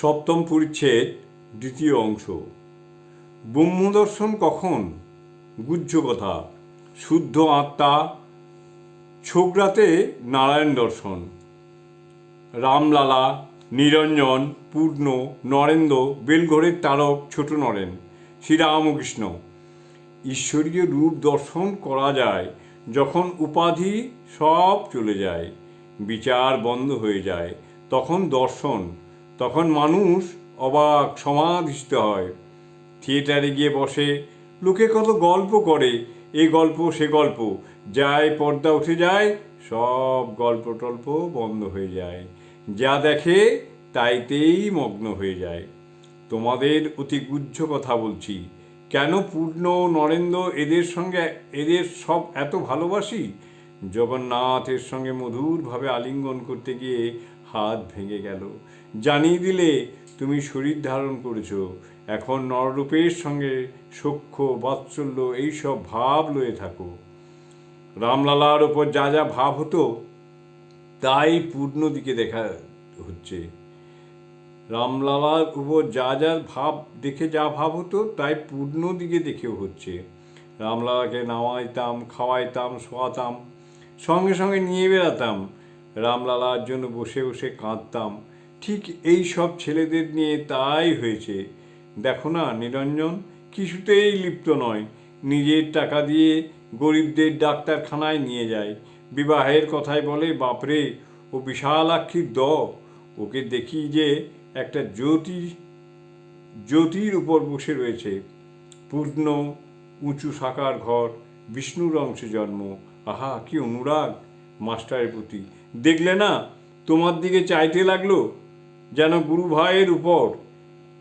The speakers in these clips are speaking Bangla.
সপ্তম পরিচ্ছেদ, দ্বিতীয় অংশ। ব্রহ্মদর্শন কখন? গুহ্য কথা শুদ্ধ আত্মা ছোকরাতে নারায়ণ দর্শন। রামলালা, নিরঞ্জন, পূর্ণ, নরেন্দ্র, বেলঘরের তারক, ছোট নরেন, শ্রীরামকৃষ্ণ। ঈশ্বরীয় রূপ দর্শন করা যায় যখন উপাধি সব চলে যায়, বিচার বন্ধ হয়ে যায়, তখন দর্শন তখন মানুষ অবাক, সমাধিস্থ হয়। থিয়েটারে গিয়ে বসে, লোকে কত গল্প করে, এ গল্প, সে গল্প। যায়, পর্দা উঠে যায়, সব গল্প টল্প বন্ধ হয়ে যায়। যা দেখে তাইতেই মগ্ন হয়ে যায়। তোমাদের অতি গুহ্য কথা বলছি। কেন পূর্ণ নরেন্দ্র এদের সঙ্গে, এদের সব এত ভালোবাসি? জগন্নাথের সঙ্গে মধুরভাবে আলিঙ্গন করতে গিয়ে হাত ভেঙে গেল। জানিয়ে দিলে, তুমি শরীর ধারণ করেছ। এখন নররূপের সঙ্গে সখ্য বাৎসল্য এইসব ভাব লয়ে থাকো। রামলালার ওপর যা যা ভাব হতো, তাই পূর্ণ দিকে দেখা হচ্ছে। রামলালার উপর যা যা ভাব, দেখে যা ভাব হতো, তাই পূর্ণ দিকে দেখেও হচ্ছে। রামলালাকে নামাইতাম, খাওয়াইতাম, শোয়াতাম, সঙ্গে সঙ্গে নিয়ে বেড়াতাম। রামলালার জন্য বসে বসে কাঁদতাম। ঠিক এই সব ছেলেদের নিয়ে তাই হয়েছে। দেখো না, নিরঞ্জন, কিছুতেই লিপ্ত নয়। নিজের টাকা দিয়ে গরিবদের ডাক্তারখানায় নিয়ে যায়। বিবাহের কথাই বলে, বাপরে, ও বিশালাক্ষীর দ। ওকে দেখি যে একটা জ্যোতি, জ্যোতির উপর বসে রয়েছে। পূর্ণ, উঁচু সাকার ঘর, বিষ্ণুর অংশে জন্ম। আহা, কি অনুরাগ মাস্টারের প্রতি। দেখলে না তোমার দিকে চাইতে লাগল, যেন গুরু ভাইয়ের উপর,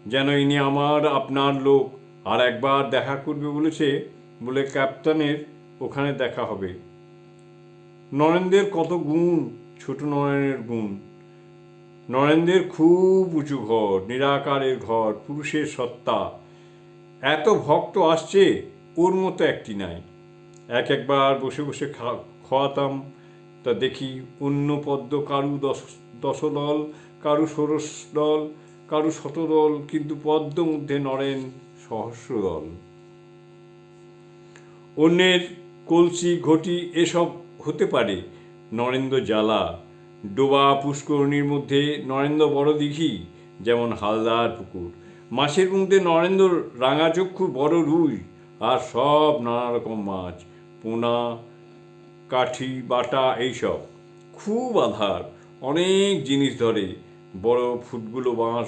যেন ইনি আমার, আপনার লোক, আর একবার দেখা করবে বলেছে, বলে ক্যাপ্টেনের ওখানে দেখা হবে। নরেন্দ্রের কত গুণ, ছোট নরেনের গুণ। নরেন্দ্রের খুব উঁচু ঘর, নিরাকারের ঘর, পুরুষের সত্তা। এত ভক্ত আসছে, ওর মতো একটি নাই। এক একবার বসে বসে খা- খাওয়াতাম তা দেখি অন্য পদ্ম, কারু দশ, দশদল, কারু ষোড়শ দল কারু শতদল, কিন্তু পদ্ম মধ্যে নরেন সহস্রদল। অন্যের কলসি, ঘটি এসব হতে পারে, নরেন্দ্র জ্বালা। ডোবা পুষ্করণীর মধ্যে নরেন্দ্র বড় দিঘি, যেমন হালদার পুকুর। মাছের মধ্যে নরেন্দ্র রাঙাচক্ষু বড় রুই, আর সব নানা রকম মাছ, পোনা কাঠি, বাটা এইসব। খুব আধার। অনেক জিনিস ধরে। বড় ফুটগুলো বাঁশ,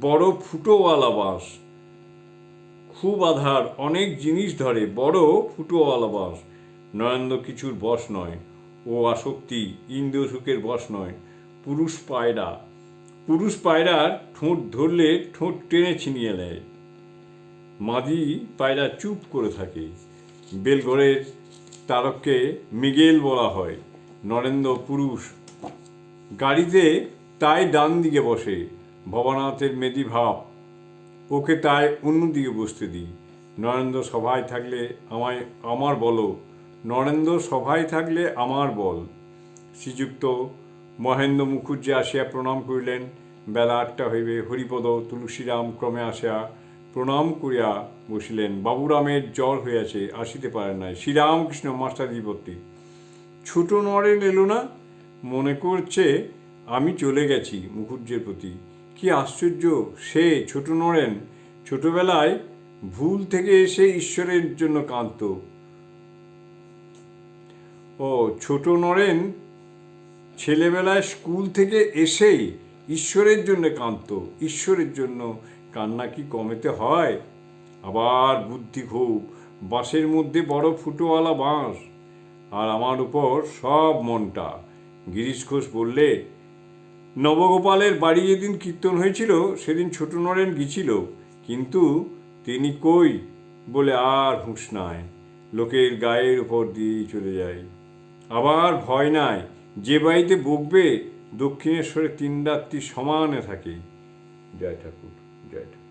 বড় ফুটোওয়ালা বাঁশ। খুব আধার। অনেক জিনিস ধরে। বড় ফুটোওয়ালা বাঁশ। নরেন্দ্র কিছুর বশ নয়। ও আসক্তি। ইন্দ্রসুখের বশ নয়। পুরুষ পায়রা। পুরুষ পায়রার ঠোঁট ধরলে ঠোঁট টেনে ছিনিয়ে নেয়। মাদি পায়রা চুপ করে থাকে। বেলঘরের তারককে মিগেল বলা হয়, নরেন্দ্র পুরুষ। গাড়িতে তাই ডান দিকে বসে ভবনাথের মেদি ভাব। ওকে তাই অন্যদিকে বসতে দিই। নরেন্দ্র সভায় থাকলে আমায় আমার বলো। নরেন্দ্র সভায় থাকলে আমার বল। শ্রীযুক্ত মহেন্দ্র মুখুজ্জে আসিয়া প্রণাম করিলেন। বেলা আটটা হইবে, হরিপদ, তুলসীরাম ক্রমে আসিয়া প্রণাম করিয়া বসিলেন। বাবুরামের জ্বর হইয়াছে, আসিতে পারেন নাই। শ্রীরামকৃষ্ণ মাস্টার বিপত্তি ছোট নরেন এলো না? মনে করছে আমি চলে গেছি মুখুজ্জের প্রতি। কি আশ্চর্য, সে ছোট নরেন। ছোটবেলায় ভুল থেকে এসে ঈশ্বরের জন্য কাঁদত ও, ছোট নরেন ছেলেবেলায় স্কুল থেকে এসেই ঈশ্বরের জন্য কাঁদত ঈশ্বরের জন্য কান্না কি কমেতে হয়? আবার বুদ্ধি খুব। বাঁশের মধ্যে বড় ফুটোওয়ালা বাঁশ। আর আমার উপর সব মনটা। গিরিশ ঘোষ বললে, নবগোপালের বাড়ি যেদিন কীর্তন হয়েছিল, সেদিন ছোট নরেন গিয়েছিল। কিন্তু তিনি কই বলে আর হুঁশ নাই। লোকের গায়ের উপর দিয়েই চলে যায় আবার ভয় নাই। যে বাড়িতে বকবে দক্ষিণেশ্বরে তিন রাত্রি সমানে থাকে। জয় ঠাকুর। জয় ঠাকুর